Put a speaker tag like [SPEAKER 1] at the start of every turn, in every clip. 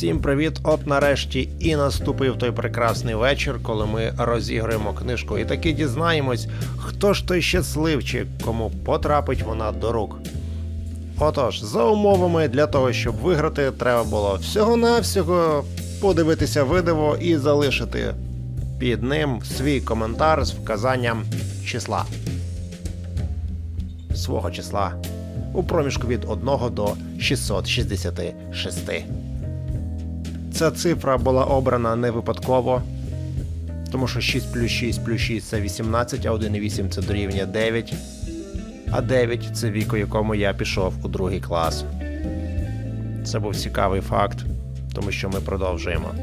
[SPEAKER 1] Всім привіт! От нарешті і наступив той прекрасний вечір, коли ми розіграємо книжку. І таки дізнаємось, хто ж той щасливчик, кому потрапить вона до рук. Отож, за умовами для того, щоб виграти, треба було всього-навсього подивитися видиво і залишити під ним свій коментар з вказанням числа. Свого числа у проміжку від 1 до 666. Ця цифра була обрана не випадково, тому що 6 плюс 6 плюс 6 це 18, а 1,8 це дорівнює 9. А 9 це вік, у якому я пішов у другий клас. Це був цікавий факт, тому що ми продовжуємо.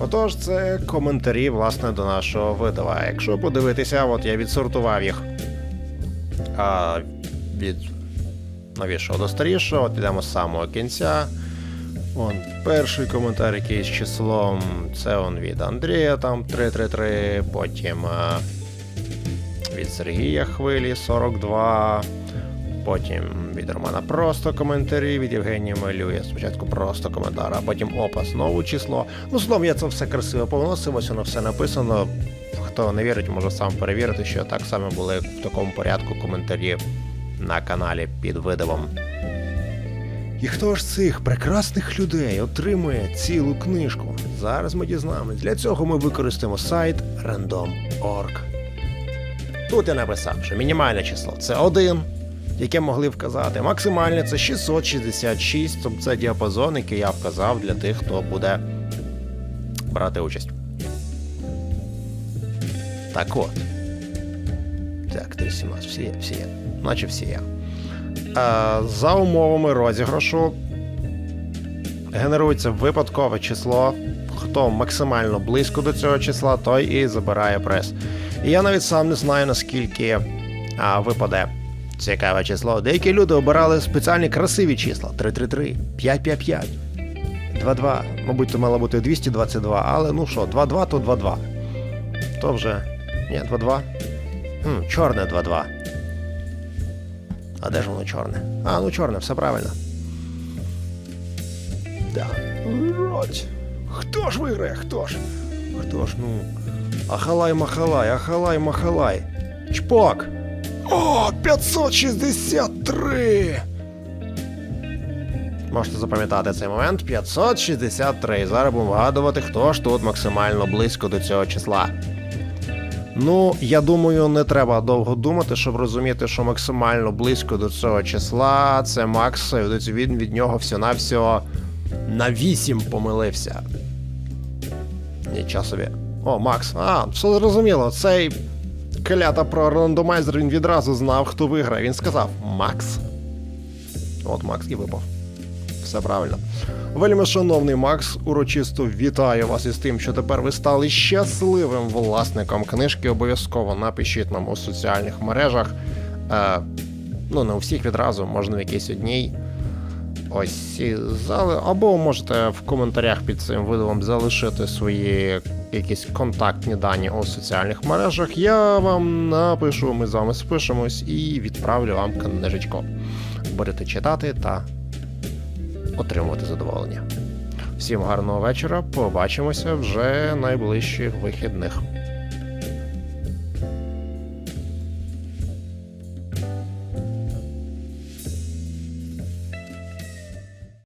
[SPEAKER 1] Отож, це коментарі, власне, до нашого видава. Якщо подивитися, от я відсортував їх а, від новішого до старішого, от підемо з самого кінця. Он перший коментар якийсь з числом, це он від Андрія там 333, потім е, від Сергія Хвилі 42, потім від Романа просто коментарі, від Євгенія малює спочатку просто коментар, а потім опа, знову число. Ну, словом, я це все красиво повносив, ось воно все написано. Хто не вірить, може сам перевірити, що так само були в такому порядку коментарі на каналі під видивом. І хто ж цих прекрасних людей отримує цілу книжку? Зараз ми дізнаємось. Для цього ми використаємо сайт random.org. Тут я написав, що мінімальне число це 1, яке могли вказати. Максимальне це 666, тобто це діапазон, який я вказав для тих, хто буде брати участь. Так от. Так, 317, всі є, всі є. Наче всі є. Е, За умовами розіграшу генерується випадкове число. Хто максимально близько до цього числа, той і забирає приз. І я навіть сам не знаю, наскільки а, випаде цікаве число. Деякі люди обирали спеціальні красиві числа: 333, 555, 22. Мабуть, то мало бути 222, але ну що, 22 то 22. То вже. Ні, 22. Хм, чорне 22. А де ж воно чорне? А, ну чорне, все правильно. Да. Роть. Хто ж виграє? Хто ж? Хто ж, ну. Ахалай махалай, ахалай махалай. Чпок! О, 563! Можете запам'ятати цей момент 563. Зараз будемо вгадувати, хто ж тут максимально близько до цього числа. Ну, я думаю, не треба довго думати, щоб розуміти, що максимально близько до цього числа це Макс, він від нього всього-навсього на 8 помилився. Нічого собі. О, Макс. А, все зрозуміло. Цей клята про рандомайзер він відразу знав, хто виграє. Він сказав Макс. От Макс і випав. Все правильно. Вельми шановний Макс, урочисто вітаю вас із тим, що тепер ви стали щасливим власником книжки. Обов'язково напишіть нам у соціальних мережах. Е, ну, не у всіх відразу, можна в якійсь одній. Ось зали. Або можете в коментарях під цим видео залишити свої якісь контактні дані у соціальних мережах. Я вам напишу, ми з вами спишемось і відправлю вам книжечко. Будете читати та отримувати задоволення. Всім гарного вечора. Побачимося вже найближчих вихідних.